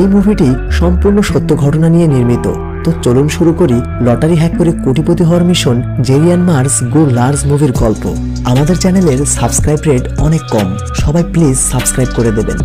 এই মুভিটি সম্পূর্ণ সত্য ঘটনা নিয়ে নির্মিত। তো চলুন শুরু করি লটারি হ্যাক করে কোটিপতি হওয়ার mission Jerry and Marge go large মুভির গল্প। আমাদের চ্যানেলের সাবস্ক্রাইব রেট অনেক কম, সবাই প্লিজ সাবস্ক্রাইব করে দেবেন।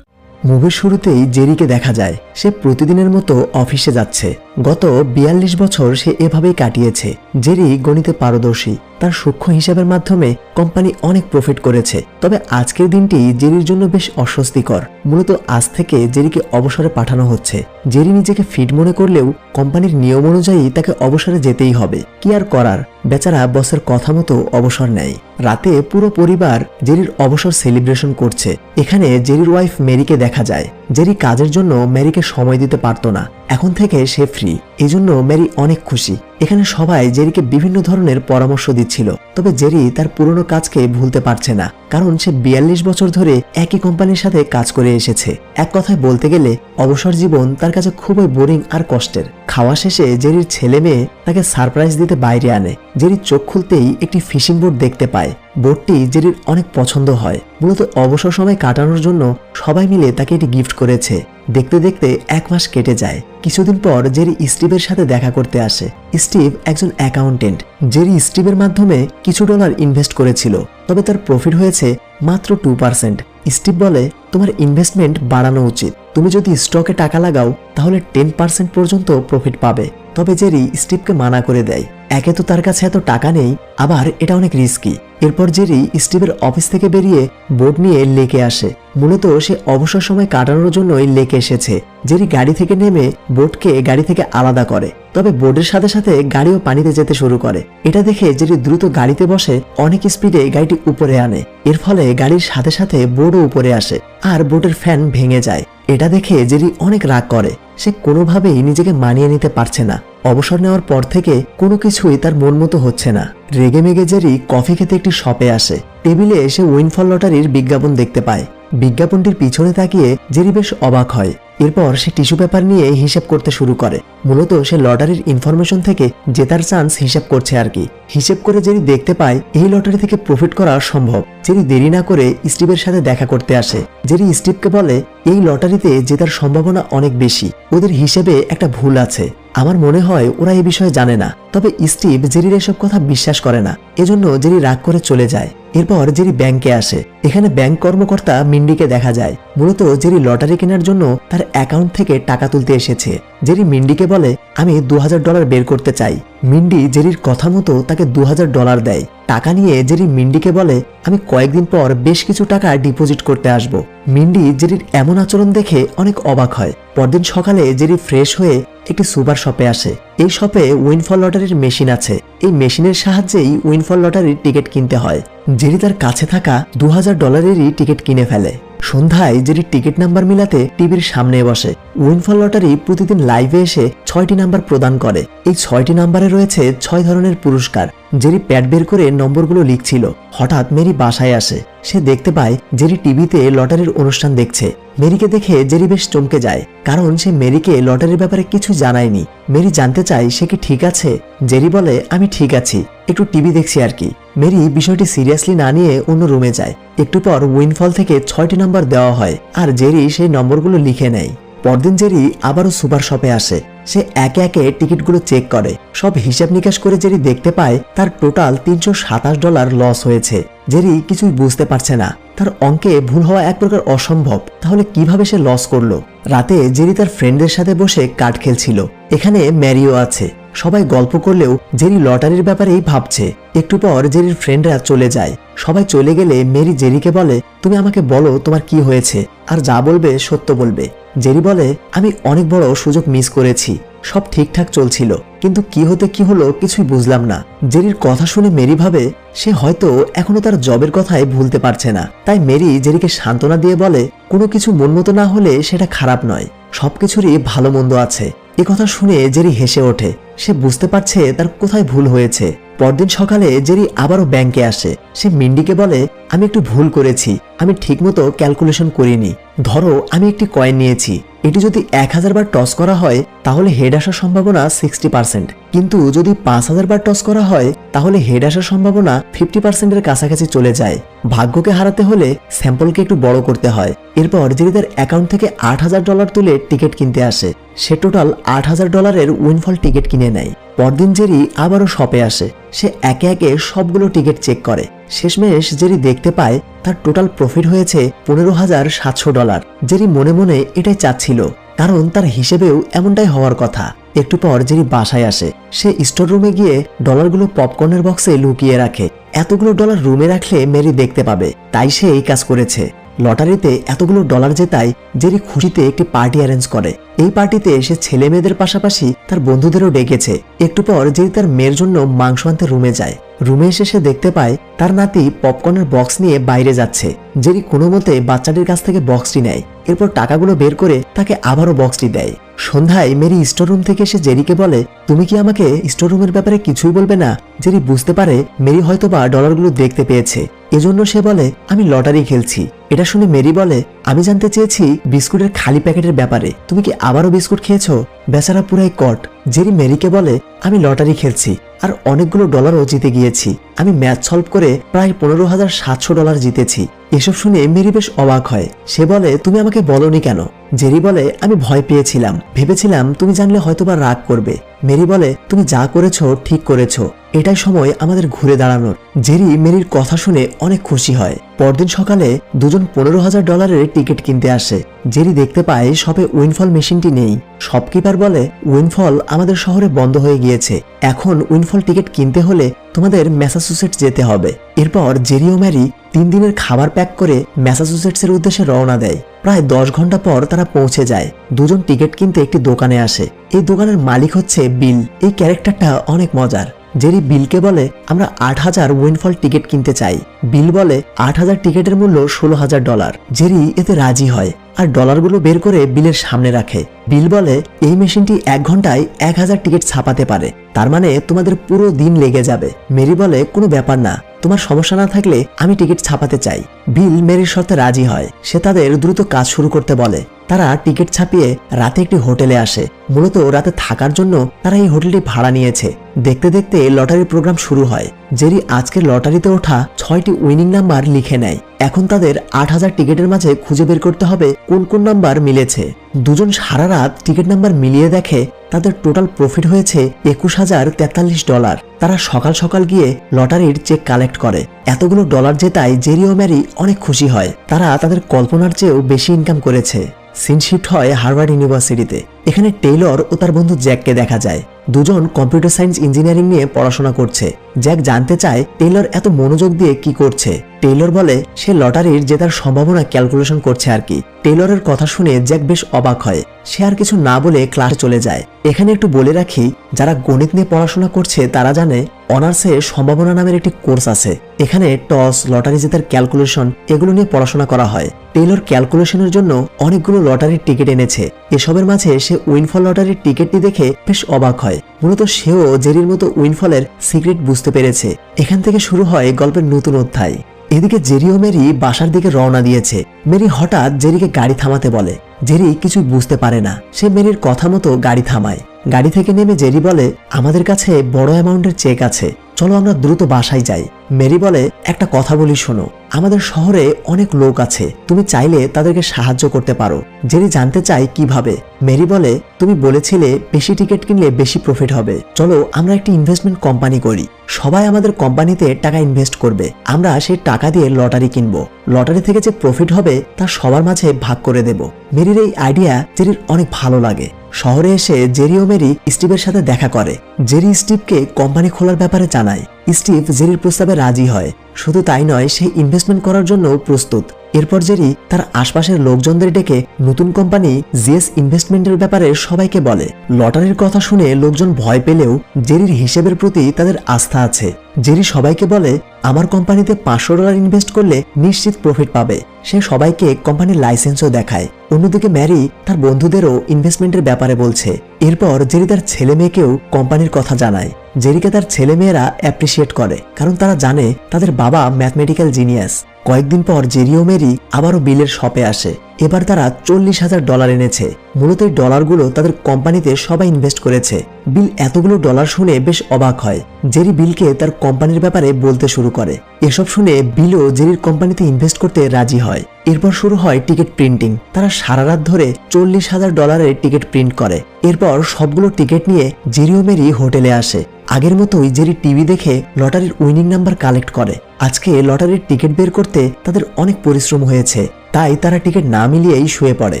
মুভির শুরুতেই জেরিকে দেখা যায়, সে প্রতিদিনের মতো অফিসে যাচ্ছে। গত বিয়াল্লিশ বছর সে এভাবেই কাটিয়েছে জেরি গণিতে পারদর্শী। তার সূক্ষ্ম হিসাবের মাধ্যমে কোম্পানি অনেক প্রফিট করেছে, তবে আজকের দিনটি জেরির জন্য বেশ অস্বস্তিকর। মূলত আজ থেকে জেরিকে অবসরে পাঠানো হচ্ছে। জেরি নিজেকে ফিট মনে করলেও কোম্পানির নিয়ম অনুযায়ী তাকে অবসরে যেতেই হবে। কি আর করার? বেচারা বসের কথা মতো অবসর নেয়। রাতে পুরো পরিবার জেরির অবসর সেলিব্রেশন করছে। এখানে জেরির ওয়াইফ মেরিকে দেখা যায়। জেরি কাজের জন্য মেরিকে সময় দিতে পারতো না। এখন থেকে সে ফ্রি এজন্য ম্যারি অনেক খুশি। এখানে সবাই জেরিকে বিভিন্ন ধরনের পরামর্শ দিচ্ছিল, তবে জেরি তার পুরনো কাজকে ভুলতে পারছে না, কারণ সে বিয়াল্লিশ বছর ধরে একই কোম্পানির সাথে কাজ করে এসেছে। এক কথায় বলতে গেলে, অবসর জীবন তার কাছে খুবই বোরিং আর কষ্টের। খাওয়া শেষে জেরির ছেলে মেয়ে তাকে সারপ্রাইজ দিতে বাইরে আনে। জেরি চোখ খুলতেই একটি ফিশিং বোট দেখতে পায়। বোটটি জেরির অনেক পছন্দ হয়। মূলত অবসর সময় কাটানোর জন্য সবাই মিলে তাকে এটি গিফট করেছে। দেখতে দেখতে এক মাস কেটে যায়। কিছুদিন পর জেরি স্টিভের সাথে দেখা করতে আসে। স্টিভ একজন অ্যাকাউন্টেন্ট জেরি স্টিভের মাধ্যমে কিছু ডলার ইনভেস্ট করেছিল, তবে তার প্রফিট হয়েছে মাত্র টু পার্সেন্ট স্টিভ বলে, তোমার ইনভেস্টমেন্ট বাড়ানো উচিত। তুমি যদি স্টকে টাকা লাগাও, তাহলে টেন পার্সেন্ট পর্যন্ত প্রফিট পাবে। তবে জেরি স্টিভকে মানা করে দেয়। একে তো তার কাছে এত টাকা নেই, আবার এটা অনেক রিস্কি এরপর জেরি স্টিভের অফিস থেকে বেরিয়ে বোট নিয়ে লেকে আসে। মূলত সে অবসর সময় কাটানোর জন্যই লেকে এসেছে। জেরি গাড়ি থেকে নেমে বোটকে গাড়ি থেকে আলাদা করে। তবে বোর্ডের সাথে সাথে গাড়িও পানিতে যেতে শুরু করে। এটা দেখে জেরি দ্রুত গাড়িতে বসে অনেক স্পিডে গাড়িটি উপরে আনে। এর ফলে গাড়ির সাথে সাথে বোর্ডও উপরে আসে আর বোটের ফ্যান ভেঙে যায়। এটা দেখে জেরি অনেক রাগ করে। সে কোনোভাবেই নিজেকে মানিয়ে নিতে পারছে না। অবসর নেওয়ার পর থেকে কোনো কিছুই তার মন মতো হচ্ছে না। রেগে মেগে জেরি কফি খেতে একটি শপে আসে। টেবিলে এসে উইনফল লটারির বিজ্ঞাপন দেখতে পায়। বিজ্ঞাপনটির পিছনে তাকিয়ে জেরি বেশ অবাক হয়। এরপর সে টিস্যু পেপার নিয়ে হিসাব করতে শুরু করে। মূলত সে লটারির ইনফরমেশন থেকে জেতার চান্স হিসাব করছে আর কি। হিসেব করে জেরি দেখতে পায়, এই লটারি থেকে প্রফিট করা সম্ভব। জেরি দেরি না করে স্টিভের সাথে দেখা করতে আসে। জেরি স্টিভকে বলে এই লটারিতে জেতার সম্ভাবনা অনেক বেশি। ওদের হিসেবে একটা ভুল আছে। আমার মনে হয় ওরা এই বিষয়ে জানে না। তবে স্টিভ জেরির এসব কথা বিশ্বাস করে না। এজন্য জেরি রাগ করে চলে যায়। এরপর জেরি ব্যাংকে আসে। এখানে ব্যাংক কর্মকর্তা মিন্ডিকে দেখা যায়। মূলত জেরি লটারি কেনার জন্য তার অ্যাকাউন্ট থেকে টাকা তুলতে এসেছে। জেরি মিন্ডিকে বলে, আমি দু হাজার ডলার বের করতে চাই। মিন্ডি জেরির কথা মতো তাকে দু হাজার ডলার দেয়। টাকা নিয়ে জেরি মিন্ডিকে বলে, আমি কয়েকদিন পর বেশ কিছু টাকা ডিপোজিট করতে আসব। মিন্ডি জেরির এমন আচরণ দেখে অনেক অবাক হয়। পরদিন সকালে জেরি ফ্রেশ হয়ে একটি সুপার শপে আসে। এই শপে উইনফল লটারির মেশিন আছে। এই মেশিনের সাহায্যেই উইনফল লটারির টিকিট কিনতে হয়। জেরি তার কাছে থাকা দু হাজার ডলারেরই টিকিট কিনে ফেলে। সন্ধ্যায় জেরি টিকিট নাম্বার মিলাতে টিভির সামনে বসে। উইনফল লটারি প্রতিদিন লাইভে এসে ছয়টি নাম্বার প্রদান করে। এই ছয়টি নাম্বারে রয়েছে ছয় ধরনের পুরস্কার। জেরি প্যাড বের করে নম্বরগুলো লিখছিল। হঠাৎ মেরি বাসায় আসে। সে দেখতে পায় জেরি টিভিতে লটারির অনুষ্ঠান দেখছে। মেরিকে দেখে জেরি বেশ চমকে যায়, কারণ সে মেরিকে লটারির ব্যাপারে কিছু জানায়নি। মেরি জানতে চায় সে কি ঠিক আছে। জেরি বলে, আমি ঠিক আছি। একটু টিভি দেখছি আর কি। মেরি বিষয়টি সিরিয়াসলি না নিয়ে অন্য রুমে যায়। একটু পর উইনফল থেকে ছয়টি নম্বর দেওয়া হয়, আর জেরি সেই নম্বরগুলো লিখে নেয়। পরদিন জেরি আবারও সুপার শপে আসে। সে একে একে টিকিটগুলো চেক করে। সব হিসাব নিকাশ করে জেরি দেখতে পায় তার টোটাল তিনশো সাতাশ ডলার লস হয়েছে। জেরি কিছুই বুঝতে পারছে না। তার অঙ্কে ভুল হওয়া এক প্রকার অসম্ভব। তাহলে কীভাবে সে লস করল? রাতে জেরি তার ফ্রেন্ডদের সাথে বসে কার্ড খেলছিল। এখানে ম্যারিও আছে। সবাই গল্প করলেও জেরি লটারির ব্যাপারেই ভাবছে। একটু পর জেরির ফ্রেন্ডরা চলে যায়। সবাই চলে গেলে মেরি জেরিকে বলে, তুমি আমাকে বলো তোমার কি হয়েছে? আর যা বলবে সত্য বলবে। জেরি বলে, আমি অনেক বড় সুযোগ মিস করেছি। সব ঠিকঠাক চলছিল। কিন্তু কি হতে কি হলো কিছুই বুঝলাম না। জেরির কথা শুনে মেরি ভাবে, সে হয়তো এখনও তার জবের কথাই ভুলতে পারছে না। তাই মেরি জেরিকে সান্ত্বনা দিয়ে বলে, কোনো কিছু মনমতো না হলে সেটা খারাপ নয়। সবকিছুরই ভালো মন্দ আছে। এ কথা শুনে জেরি হেসে ওঠে। সে বুঝতে পারছে তার কোথায় ভুল হয়েছে। পরদিন সকালে জেরি আবারও ব্যাংকে আসে। সে মিন্ডিকে বলে, আমি একটু ভুল করেছি। আমি ঠিকমতো ক্যালকুলেশন করিনি। ধরো, আমি একটি কয়েন নিয়েছি। এটি যদি এক হাজার বার টস করা হয়, তাহলে হেড আসার সম্ভাবনা সিক্সটি পার্সেন্ট কিন্তু যদি পাঁচ হাজার বার টস করা হয়, তাহলে হেড আসার সম্ভাবনা ফিফটি পার্সেন্টের কাছাকাছি চলে যায়। ভাগ্যকে হারাতে হলে স্যাম্পলকে একটু বড় করতে হয়। এরপর জেরি তার অ্যাকাউন্ট থেকে আট হাজার ডলার তুলে টিকিট কিনতে আসে, সে টোটাল আট হাজার ডলারের উইনফল টিকিট কিনে নেয়। পরদিন জেরি আবারও শপে আসে। সে একে একে সবগুলো টিকিট চেক করে। শেষমেশ জেরি দেখতে পায়, তার টোটাল প্রফিট হয়েছে পনেরো হাজার সাতশো ডলার জেরি মনে মনে এটাই চাচ্ছিল। কারণ তার হিসেবেও এমনটাই হওয়ার কথা। একটু পর জেরি বাসায় আসে, সে স্টোর রুমে গিয়ে ডলারগুলো পপকর্নের বক্সে লুকিয়ে রাখে। এতগুলো ডলার রুমে রাখলে মেরি দেখতে পাবে, তাই সে এই কাজ করেছে। লটারিতে এতগুলো ডলার জেতায় জেরি খুশিতে একটি পার্টি অ্যারেঞ্জ করে। এই পার্টিতে সে ছেলে মেয়েদের পাশাপাশি তার বন্ধুদেরও ডেকেছে। একটু পর জেরি তার মেয়ের জন্য মাংস আনতে রুমে যায়। রুমে এসে সে দেখতে পায় তার নাতি পপকর্নের বক্স নিয়ে বাইরে যাচ্ছে। জেরি কোনো মতে বাচ্চাটির কাছ থেকে বক্সটি নেয়। এরপর টাকাগুলো বের করে তাকে আবারও বক্সটি দেয়। সন্ধ্যায় মেরি স্টোর রুম থেকে এসে জেরিকে বলে, তুমি কি আমাকে স্টোর রুমের ব্যাপারে কিছুই বলবে না? জেরি বুঝতে পারে মেরি হয়তোবা ডলারগুলো দেখতে পেয়েছে। এজন্য সে বলে, আমি লটারি খেলছি। এটা শুনে মেরি বলে, আমি জানতে চেয়েছি বিস্কুটের খালি প্যাকেটের ব্যাপারে। তুমি কি আবারও বিস্কুট খেয়েছো? বেচারা পুরাই কট। জেরি মেরিকে বলে, আমি লটারি খেলছি আর অনেকগুলো ডলারও জিতে গিয়েছি। আমি ম্যাচ সলভ করে প্রায় পনেরো হাজার সাতশো ডলার জিতেছি। এসব শুনে মেরি বেশ অবাক হয়। সে বলে, তুমি আমাকে বলনি কেন? জেরি বলে, আমি ভয় পেয়েছিলাম। ভেবেছিলাম তুমি জানলে হয়তোবা রাগ করবে। মেরি বলে, তুমি যা করেছ ঠিক করেছ। এটাই সময় আমাদের ঘুরে দাঁড়ানোর। জেরি মেরির কথা শুনে অনেক খুশি হয়। পরদিন সকালে দুজন পনেরো হাজার ডলারের টিকিট কিনতে আসে। জেরি দেখতে পায় শপে উইনফল মেশিনটি নেই। শপকিপার বলে, উইনফল আমাদের শহরে বন্ধ হয়ে গিয়েছে। এখন উইনফল টিকিট কিনতে হলে তোমাদের ম্যাসাচুসেটস যেতে হবে। এরপর জেরি ও ম্যারি তিন দিনের খাবার প্যাক করে ম্যাসাচুসেটসের উদ্দেশ্যে রওনা দেয়। প্রায় দশ ঘণ্টা পর তারা পৌঁছে যায়। দুজন টিকিট কিনতে একটি দোকানে আসে। এই দোকানের মালিক হচ্ছে বিল। এই ক্যারেক্টারটা অনেক মজার। জেরি বিলকে বলে, আমরা আট হাজার উইনফল টিকিট কিনতে চাই। বিল বলে, আট হাজার টিকিটের মূল্য ষোলো হাজার ডলার। জেরি এতে রাজি হয়। আর ডলারগুলো বের করে বিলের সামনে রাখে। বিল বলে, এই মেশিনটি এক ঘন্টায় এক হাজার টিকিট ছাপাতে পারে। তার মানে তোমাদের পুরো দিন লেগে যাবে। মেরি বলে, কোনো ব্যাপার না। তোমার সমস্যা না থাকলে আমি টিকিট ছাপাতে চাই। বিল মেরির শর্তে রাজি হয়। সে তাদের দ্রুত কাজ শুরু করতে বলে। তারা টিকিট ছাপিয়ে রাতে একটি হোটেলে আসে। মূলত রাতে থাকার জন্য তারা এই হোটেলটি ভাড়া নিয়েছে। দেখতে দেখতে লটারির প্রোগ্রাম শুরু হয়। জেরি আজকের লটারিতে ওঠা ছয়টি উইনিং নাম্বার লিখে নেয়। এখন তাদের আট হাজার টিকিটের মাঝে খুঁজে বের করতে হবে কোন কোন নাম্বার মিলেছে। দুজন সারা রাত টিকিট নাম্বার মিলিয়ে দেখে তাদের টোটাল প্রফিট হয়েছে একুশ হাজার তেতাল্লিশ ডলার তারা সকাল সকাল গিয়ে লটারির চেক কালেক্ট করে। এতগুলো ডলার জেতায় জেরি ও ম্যারি অনেক খুশি হয়। তারা তাদের কল্পনার চেয়েও বেশি ইনকাম করেছে। সিন শিফট হয় হার্ভার্ড ইউনিভার্সিটিতে। এখানে টেইলর ও তার বন্ধু জ্যাককে দেখা যায়। দুজন কম্পিউটার সায়েন্স ইঞ্জিনিয়ারিং নিয়ে পড়াশোনা করছে। জ্যাক জানতে চায় টেইলর এত মনোযোগ দিয়ে কি করছে। টেইলর বলে, সে লটারির জেতার সম্ভাবনা ক্যালকুলেশন করছে আর কি। টেইলরের কথা শুনে জ্যাক বেশ অবাক হয়। সে আর কিছু না বলে ক্লাসে চলে যায়। এখানে একটু বলে রাখি, যারা গণিত নিয়ে পড়াশোনা করছে, তারা জানে অনার্সে সম্ভাবনা নামের একটি কোর্স আছে। এখানে টস, লটারি জেতার ক্যালকুলেশন, এগুলো নিয়ে পড়াশোনা করা হয়। টেইলর ক্যালকুলেশনের জন্য অনেকগুলো লটারির টিকিট এনেছে। এসবের মাঝে সে উইনফল লটারির টিকিটটি দেখে বেশ অবাক হয়। মূলত সেও জেরির মতো উইনফলের সিক্রেট বুঝতে পেরেছে। এখান থেকে শুরু হয় গল্পের নতুন অধ্যায়। এদিকে জেরি ও মেরি বাসার দিকে রওনা দিয়েছে। মেরি হঠাৎ জেরিকে গাড়ি থামাতে বলে। জেরি কিছুই বুঝতে পারে না। সে মেরির কথা মতো গাড়ি থামায়। গাড়ি থেকে নেমে জেরি বলে, আমাদের কাছে বড় অ্যামাউন্টের চেক আছে। চলো আমরা দ্রুত বাসায় যাই। মেরি বলে, একটা কথা বলি শোনো। আমাদের শহরে অনেক লোক আছে। তুমি চাইলে তাদেরকে সাহায্য করতে পারো। জেরি জানতে চাই কীভাবে। মেরি বলে, তুমি বলেছিলে বেশি টিকিট কিনলে বেশি প্রফিট হবে। চলো আমরা একটি ইনভেস্টমেন্ট কোম্পানি করি। সবাই আমাদের কোম্পানিতে টাকা ইনভেস্ট করবে। আমরা সেই টাকা দিয়ে লটারি কিনবো। লটারি থেকে যে প্রফিট হবে, তা সবার মাঝে ভাগ করে দেব। মেরির এই আইডিয়া জেরির অনেক ভালো লাগে। শহরে এসে জেরি ও মেরি স্টিভের সাথে দেখা করে। জেরি স্টিভকে কোম্পানি খোলার ব্যাপারে জানায়। স্টিভ জেরির প্রস্তাবে রাজি হয়। শুধু তাই নয়, সে ইনভেস্টমেন্ট করার জন্য প্রস্তুত। এরপর জেরি তার আশপাশের লোকজনদের ডেকে নতুন কোম্পানি জিএস ইনভেস্টমেন্টের ব্যাপারে সবাইকে বলে। লটারির কথা শুনে লোকজন ভয় পেলেও জেরির হিসেবের প্রতি তাদের আস্থা আছে। জেরি সবাইকে বলে, আমার কোম্পানিতে পাঁচশো ডলার ইনভেস্ট করলে নিশ্চিত প্রফিট পাবে। সে সবাইকে কোম্পানির লাইসেন্সও দেখায়। অন্যদিকে ম্যারি তার বন্ধুদেরও ইনভেস্টমেন্টের ব্যাপারে বলছে, এরপর জেরি তার ছেলে মেয়েকেও কোম্পানির কথা জানায়। জেরিকে তার ছেলে মেয়েরা অ্যাপ্রিসিয়েট করে, কারণ তারা জানে তাদের বাবা ম্যাথমেটিক্যাল জিনিয়াস কয়েকদিন পর জেরিও মেরি আবারও বিলের শপে আসে। এবার তারা চল্লিশ হাজার ডলার এনেছে। মূলত এই ডলারগুলো তাদের কোম্পানিতে সবাই ইনভেস্ট করেছে। বিল এতগুলো ডলার শুনে বেশ অবাক হয়। জেরি বিলকে তার কোম্পানির ব্যাপারে বলতে শুরু করে। এসব শুনে বিলও জেরির কোম্পানিতে ইনভেস্ট করতে রাজি হয়। এরপর শুরু হয় টিকিট প্রিন্টিং। তারা সারা রাত ধরে চল্লিশ হাজার ডলারের টিকিট প্রিন্ট করে। এরপর সবগুলো টিকিট নিয়ে জেরিও মেরি হোটেলে আসে। আগের মতোই জেরি টিভি দেখে লটারির উইনিং নাম্বার কালেক্ট করে। আজকে লটারির টিকিট বের করতে তাদের অনেক পরিশ্রম হয়েছে, তাই তারা টিকিট না মিলিয়েই শুয়ে পড়ে।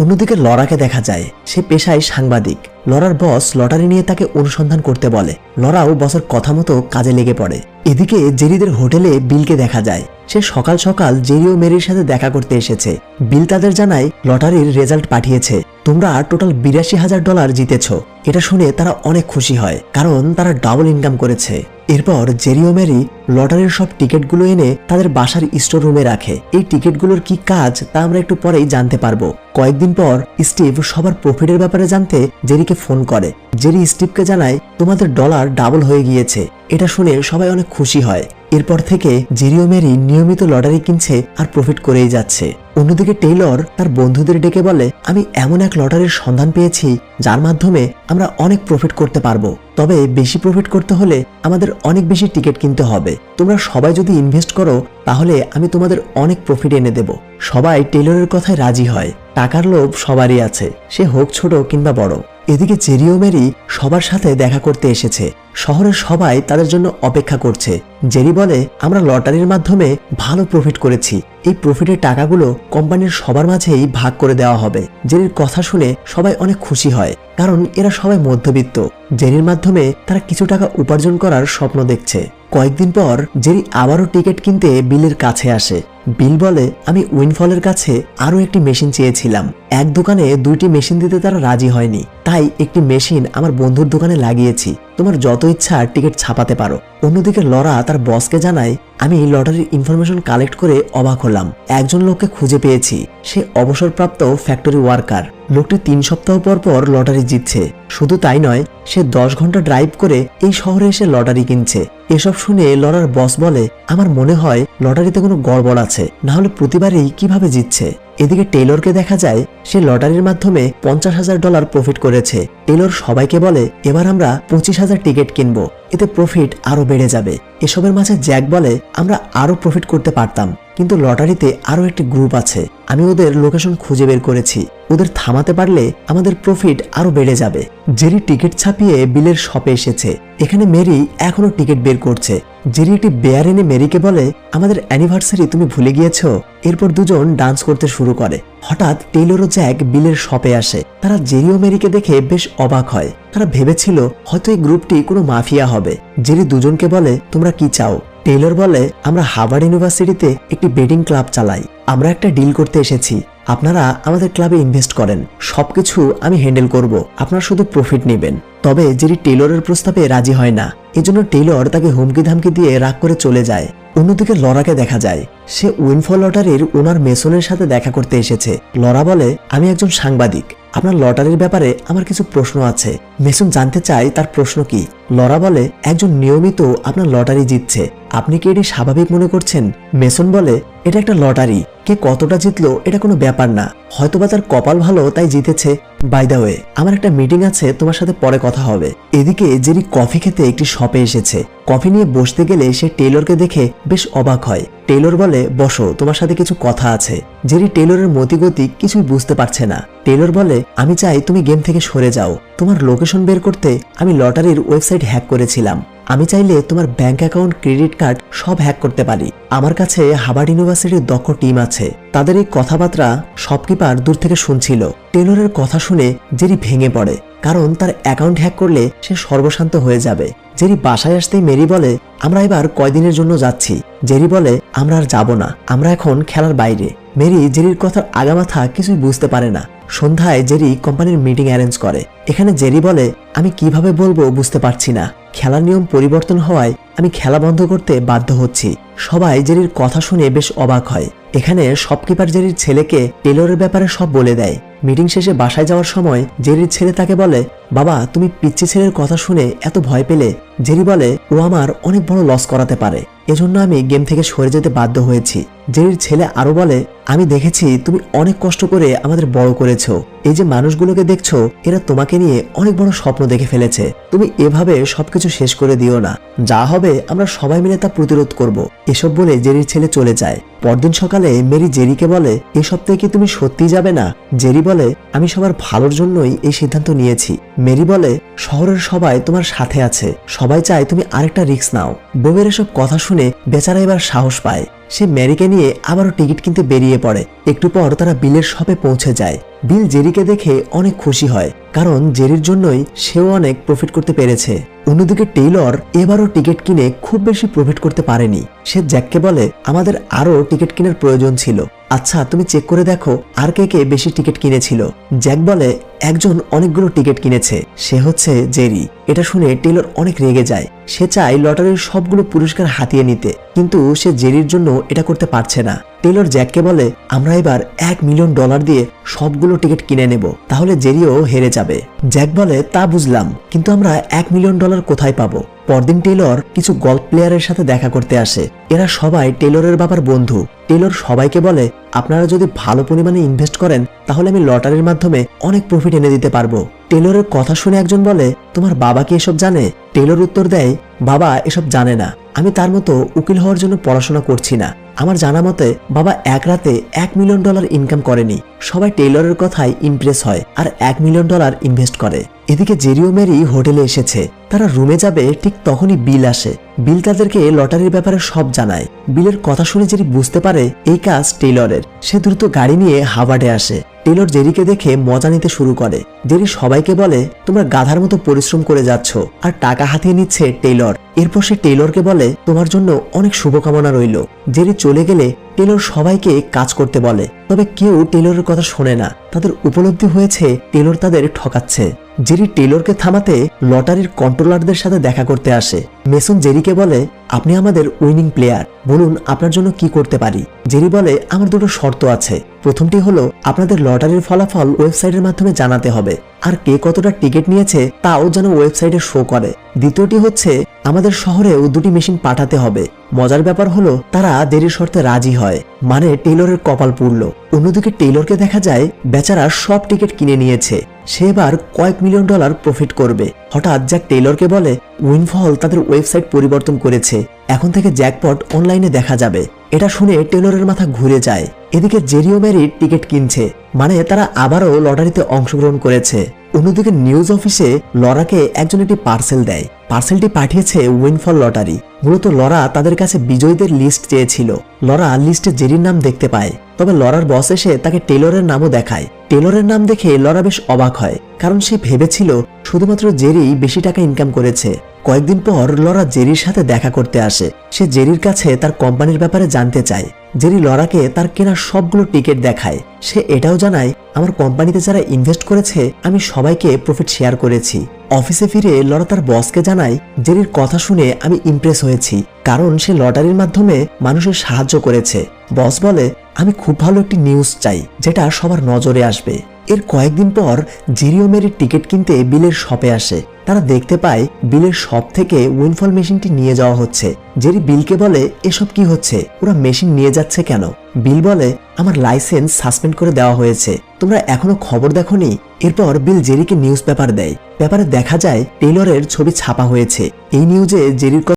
অন্যদিকে লড়াকে দেখা যায়, সে পেশায় সাংবাদিক। লরার বস লটারি নিয়ে তাকে অনুসন্ধান করতে বলে। লরাও বসের কথা মতো কাজে লেগে পড়ে। এদিকে জেরিদের হোটেলে বিলকে দেখা যায়। সে সকাল সকাল জেরি ও মেরির সাথে দেখা করতে এসেছে। বিল তাদের জানায়, লটারির রেজাল্ট পাঠিয়েছে। তোমরা টোটাল বিরাশি হাজার ডলার জিতেছ। এটা শুনে তারা অনেক খুশি হয়, কারণ তারা ডাবল ইনকাম করেছে। এরপর জেরি ও মেরি লটারির সব টিকিটগুলো এনে তাদের বাসার স্টোর রুমে রাখে। এই টিকিটগুলোর কি কাজ তা আমরা একটু পরেই জানতে পারব। কয়েকদিন পর স্টিভ সবার প্রফিটের ব্যাপারে জানতে জেরিকে ফোন করে। জেরি স্টিভকে জানায়, তোমাদের ডলার ডাবল হয়ে গিয়েছে। এটা শুনে সবাই অনেক খুশি হয়। এরপর থেকে জেরিও মেরি নিয়মিত লটারি কিনছে আর প্রফিট করেই যাচ্ছে। অন্যদিকে টেইলর তার বন্ধুদের ডেকে বলে, আমি এমন এক লটারির সন্ধান পেয়েছি, যার মাধ্যমে আমরা অনেক প্রফিট করতে পারব। তবে বেশি প্রফিট করতে হলে আমাদের অনেক বেশি টিকিট কিনতে হবে। তোমরা সবাই যদি ইনভেস্ট করো, তাহলে আমি তোমাদের অনেক প্রফিট এনে দেব। সবাই টেইলরের কথায় রাজি হয়। টাকার লোভ সবারই আছে, সে হোক ছোট কিংবা বড়। এদিকে জেরিও মেরি সবার সাথে দেখা করতে এসেছে। শহরের সবাই তাদের জন্য অপেক্ষা করছে। জেরি বলে, আমরা লটারির মাধ্যমে ভালো প্রফিট করেছি। এই প্রফিটের টাকাগুলো কোম্পানির সবার মাঝেই ভাগ করে দেওয়া হবে। জেরির কথা শুনে সবাই অনেক খুশি হয়, কারণ এরা সবাই মধ্যবিত্ত। জেরির মাধ্যমে তারা কিছু টাকা উপার্জন করার স্বপ্ন দেখছে। কয়েকদিন পর জেরি আবারও টিকিট কিনতে বিলের কাছে আসে। বিল বলে, আমি উইনফলের কাছে আরও একটি মেশিন চেয়েছিলাম। এক দোকানে দুইটি মেশিন দিতে তারা রাজি হয়নি। তাই একটি মেশিন আমার বন্ধুর দোকানে লাগিয়েছি। তোমার যত ইচ্ছা টিকিট ছাপাতে পারো। অন্যদিকে লরা তার বসকে জানায় আমি লটারির ইনফরমেশন কালেক্ট করে অবাক হলাম। একজন লোককে খুঁজে পেয়েছি। সে অবসরপ্রাপ্ত ফ্যাক্টরি ওয়ার্কার লোকটি তিন সপ্তাহ পর পর লটারি জিতছে। শুধু তাই নয়, সে দশ ঘণ্টা ড্রাইভ করে এই শহরে এসে লটারি কিনছে। এসব শুনে লরার বস বলে, আমার মনে হয় লটারিতে কোনো গড়বড় আছে। না হলে প্রতিবারই কীভাবে জিতছে? এদিকে টেলরকে দেখা যায়, সে লটারির মাধ্যমে পঞ্চাশ হাজার ডলার প্রফিট করেছে। টেলর সবাইকে বলে, এবার আমরা পঁচিশ হাজার টিকিট কিনবো। এতে প্রফিট আরও বেড়ে যাবে। এসবের মাঝে জ্যাক বলে, আমরা আরও প্রফিট করতে পারতাম। কিন্তু লটারিতে আরও একটি গ্রুপ আছে। আমি ওদের লোকেশন খুঁজে বের করেছি। ওদের থামাতে পারলে আমাদের প্রফিট আরও বেড়ে যাবে। জেরি টিকিট ছাপিয়ে বিলের শপে এসেছে। এখানে মেরি এখনও টিকিট বের করছে। জেরি একটি বেয়ার এনে মেরিকে বলে, আমাদের অ্যানিভার্সারি তুমি ভুলে গিয়েছো? এরপর দুজন ডান্স করতে শুরু করে। হঠাৎ টেইলর ও জ্যাক বিলের শপে আসে। তারা জেরি ও মেরিকে দেখে বেশ অবাক হয়। তারা ভেবেছিল, হয়তো এই গ্রুপটি কোনো মাফিয়া হবে। জেরি দুজনকে বলে, তোমরা কি চাও? টেইলর বলে আমরা হার্ভার্ড ইউনিভার্সিটিতে একটি বেডিং ক্লাব চালাই। আমরা একটা ডিল করতে এসেছি। আপনারা আমাদের ক্লাবে ইনভেস্ট করেন। সবকিছু আমি হ্যান্ডেল করব। আপনারা শুধু প্রফিট নেবেন। তবে জেরি টেলরের প্রস্তাবে রাজি হয় না, এজন্য টেইলর তাকে হুমকি ধামকি দিয়ে রাগ করে চলে যায়। অন্যদিকে লরাকে দেখা যায়। সে উইনফল লটারির ওনার মেসনের সাথে দেখা করতে এসেছে। লরা বলে, আমি একজন সাংবাদিক। আপনার লটারির ব্যাপারে আমার কিছু প্রশ্ন আছে। মেসন জানতে চায় তার প্রশ্ন কি? লরা বলে, একজন নিয়মিত আপনার লটারি জিতছে। আপনি কি এটি স্বাভাবিক মনে করছেন? মেসন বলে এটা একটা লটারি। কে কতটা জিতলো, এটা কোনো ব্যাপার না। হয়তোবা তার কপাল ভালো, তাই জিতেছে। বাই দা ওয়ে আমার একটা মিটিং আছে, তোমার সাথে পরে কথা হবে। এদিকে জেরি কফি খেতে একটি শপে এসেছে। কফি নিয়ে বসতে গেলে সে টেলরকে দেখে বেশ অবাক হয়। টেলর বলে, বসো, তোমার সাথে কিছু কথা আছে। জেরি টেলরের মতিগতি কিছুই বুঝতে পারছে না। টেলর বলে, আমি চাই তুমি গেম থেকে সরে যাও। তোমার লোকেশন বের করতে আমি লটারির ওয়েবসাইট হ্যাক করেছিলাম। আমি চাইলে তোমার ব্যাংক অ্যাকাউন্ট ক্রেডিট কার্ড সব হ্যাক করতে পারি। আমার কাছে হাবার্ড ইউনিভার্সিটির দক্ষ টিম আছে। তাদের এই কথাবার্তা শপকিপার দূর থেকে শুনছিল। টেলরের কথা শুনে জেরি ভেঙে পড়ে। কারণ তার অ্যাকাউন্ট হ্যাক করলে সে সর্বশান্ত হয়ে যাবে। জেরি বাসায় আসতেই মেরি বলে, আমরা এবার কয়দিনের জন্য যাচ্ছি? জেরি বলে, আমরা আর যাব না। আমরা এখন খেলার বাইরে। মেরি জেরির কথার আগামাথা কিছুই বুঝতে পারে না। সন্ধ্যায় জেরি কোম্পানির মিটিং অ্যারেঞ্জ করে। এখানে জেরি বলে, আমি কীভাবে বলব বুঝতে পারছি না। খেলার নিয়ম পরিবর্তন হওয়ায় আমি খেলা বন্ধ করতে বাধ্য হচ্ছি। সবাই জেরির কথা শুনে বেশ অবাক হয়। এখানে শপকিপার জেরির ছেলেকে টেলরের ব্যাপারে সব বলে দেয়। মিটিং শেষে বাসায় যাওয়ার সময় জেরির ছেলে তাকে বলে, বাবা, তুমি পিচ্ছি ছেলের কথা শুনে এত ভয় পেলে? জেরি বলে, ও আমার অনেক বড় লস করাতে পারে। এজন্য আমি গেম থেকে সরে যেতে বাধ্য হয়েছি। জেরির ছেলে আরও বলে, আমি দেখেছি তুমি অনেক কষ্ট করে আমাদের বড় করেছ। এই যে মানুষগুলোকে দেখছ, এরা তোমাকে নিয়ে অনেক বড় স্বপ্ন দেখে ফেলেছে। তুমি এভাবে সবকিছু শেষ করে দিও না। যা হবে, আমরা সবাই মিলে তা প্রতিরোধ করব। এসব বলে জেরির ছেলে চলে যায়। পরদিন সকালে মেরি জেরিকে বলে এসব থেকে কি তুমি সত্যি যাবে না? জেরি বলে, আমি সবার ভালোর জন্যই এই সিদ্ধান্ত নিয়েছি। মেরি বলে, শহরের সবাই তোমার সাথে আছে। সবাই চায় তুমি আরেকটা রিস্ক নাও। বউয়ের এসব কথা শুনে বেচারা এবার সাহস পায়। সে ম্যারিকে নিয়ে আবারও টিকিট কিনতে বেরিয়ে পড়ে। একটু পর তারা বিলের শপে পৌঁছে যায়। বিল জেরিকে দেখে অনেক খুশি হয়, কারণ জেরির জন্যই সেও অনেক প্রফিট করতে পেরেছে। অন্যদিকে টেইলর এবারও টিকিট কিনে খুব বেশি প্রফিট করতে পারেনি। সে জ্যাককে বলে, আমাদের আরও টিকিট কেনার প্রয়োজন ছিল। আচ্ছা তুমি চেক করে দেখো আর কে কে বেশি টিকিট কিনেছিল। জ্যাক বলে, একজন অনেকগুলো টিকিট কিনেছে, সে হচ্ছে জেরি। এটা শুনে টেলর অনেক রেগে যায়। সে চায় লটারির সবগুলো পুরস্কার হাতিয়ে নিতে, কিন্তু সে জেরির জন্য এটা করতে পারছে না। টেলর জ্যাককে বলে, আমরা এবার এক মিলিয়ন ডলার দিয়ে সবগুলো টিকিট কিনে নেব, তাহলে জেরিও হেরে যাবে। জ্যাক বলে, তা বুঝলাম, কিন্তু আমরা এক মিলিয়ন ডলার কোথায় পাবো? পরদিন টেলর কিছু গল্ফ প্লেয়ারের সাথে দেখা করতে আসে। এরা সবাই টেলরের বাবার বন্ধু। টেলর সবাইকে বলে, আপনারা যদি ভালো পরিমাণে ইনভেস্ট করেন, তাহলে আমি লটারির মাধ্যমে অনেক প্রফিট এনে দিতে পারব। টেলরের কথা শুনে একজন বলে, তোমার বাবা কি এসব জানে? টেলর উত্তর দেয়, বাবা এসব জানে না। আমি তার মতো উকিল হওয়ার জন্য পড়াশোনা করছি না। আমার জানা মতে, বাবা এক রাতে এক মিলিয়ন ডলার ইনকাম করেনি। সবাই টেইলরের কথায় ইমপ্রেস হয় আর এক মিলিয়ন ডলার ইনভেস্ট করে। এদিকে জেরিও মেরি হোটেলে এসেছে। তারা রুমে যাবে, ঠিক তখনই বিল আসে। বিল তাদেরকে লটারির ব্যাপারে সব জানায়। বিলের কথা শুনে যেটি বুঝতে পারে, এই কাজ টেইলরের। সে দ্রুত গাড়ি নিয়ে হাওয়ার্ডে আসে। টেলর জেরিকে দেখে মজা নিতে শুরু করে। জেরি সবাইকে বলে, তোমরা গাধার মতো পরিশ্রম করে যাচ্ছ আর টাকা হাতিয়ে নিচ্ছে টেইলর এরপর সে টেইলরকে বলে, তোমার জন্য অনেক শুভকামনা রইল। জেরি চলে গেলে টেলর সবাইকে কাজ করতে বলে। তবে কেউ টেলরের কথা শোনে না। তাদের উপলব্ধি হয়েছে, টেলর তাদের ঠকাচ্ছে। জেরি টেলরকে থামাতে লটারির কন্ট্রোলারদের সাথে দেখা করতে আসে। মেসন জেরিকে বলে, আপনি আমাদের উইনিং প্লেয়ার। বলুন, আপনার জন্য কি করতে পারি? জেরি বলে, আমার দুটো শর্ত আছে। প্রথমটি হলো, আপনাদের লটারির ফলাফল ওয়েবসাইটের মাধ্যমে জানাতে হবে। আর কে কতটা টিকিট নিয়েছে, তাও যেন ওয়েবসাইটে শো করে। দ্বিতীয়টি হচ্ছে, আমাদের শহরেও দুটি মেশিন পাঠাতে হবে। মজার ব্যাপার হলো, তারা দেরির শর্তে রাজি হয়। মানে টেইলরের কপাল পুড়ল। অন্যদিকে টেইলরকে দেখা যায়, বেচারা সব টিকিট কিনে নিয়েছে। সে এবার কয়েক মিলিয়ন ডলার প্রফিট করবে। হঠাৎ জ্যাক টেইলরকে বলে, উইনফল তাদের ওয়েবসাইট পরিবর্তন করেছে। এখন থেকে জ্যাকপট অনলাইনে দেখা যাবে। এটা শুনে টেলরের মাথা ঘুরে যায়। এদিকে জেরিও ম্যারি টিকিট কিনছে মানে তারা আবারও লটারিতে অংশগ্রহণ করেছে। অন্যদিকে নিউজ অফিসে লরাকে একজন একটি পার্সেল দেয়। পার্সেলটি পাঠিয়েছে উইনফল লটারি মূলত লরা তাদের কাছে বিজয়ীদের লিস্ট চেয়েছিল। লরা লিস্টে জেরির নাম দেখতে পায়। তবে লরার বস এসে তাকে টেলরের নামও দেখায়। টেলরের নাম দেখে লরা বেশ অবাক হয়, কারণ সে ভেবেছিল শুধুমাত্র জেরি বেশি টাকা ইনকাম করেছে। কয়েকদিন পর লরা জেরির সাথে দেখা করতে আসে। সে জেরির কাছে তার কোম্পানির ব্যাপারে জানতে চায়। জেরি লরাকে তার কেনা সবগুলো টিকিট দেখায়। সে এটাও জানায়, আমার কোম্পানিতে যারা ইনভেস্ট করেছে, আমি সবাইকে প্রফিট শেয়ার করেছি। অফিসে ফিরে লরা তার বসকে জানায়, জেরির কথা শুনে আমি ইমপ্রেস হয়েছি, কারণ সে লটারির মাধ্যমে মানুষের সাহায্য করেছে। বস বলে, আমি খুব ভালো একটি নিউজ চাই, যেটা সবার নজরে আসবে। এর কয়েকদিন পর জিরিও টিকিট কিনতে বিলের শপে আসে। তারা দেখতে পায় বিলের শপ থেকে উইনফল মেশিনটি নিয়ে যাওয়া হচ্ছে, জেরি বিলকে বলে, এসব কি হচ্ছে? ওরা মেশিন নিয়ে যাচ্ছে কেন? বিল বলে, আমার লাইসেন্স সাসপেন্ড করে দেওয়া হয়েছে। তোমরা এখনও খবর দেখোনি? এরপর বিল জেরিকে নিউজ পেপার দেয়। পেপারে দেখা যায়, টেইলরের ছবি ছাপা হয়েছে। এই নিউজে জেরির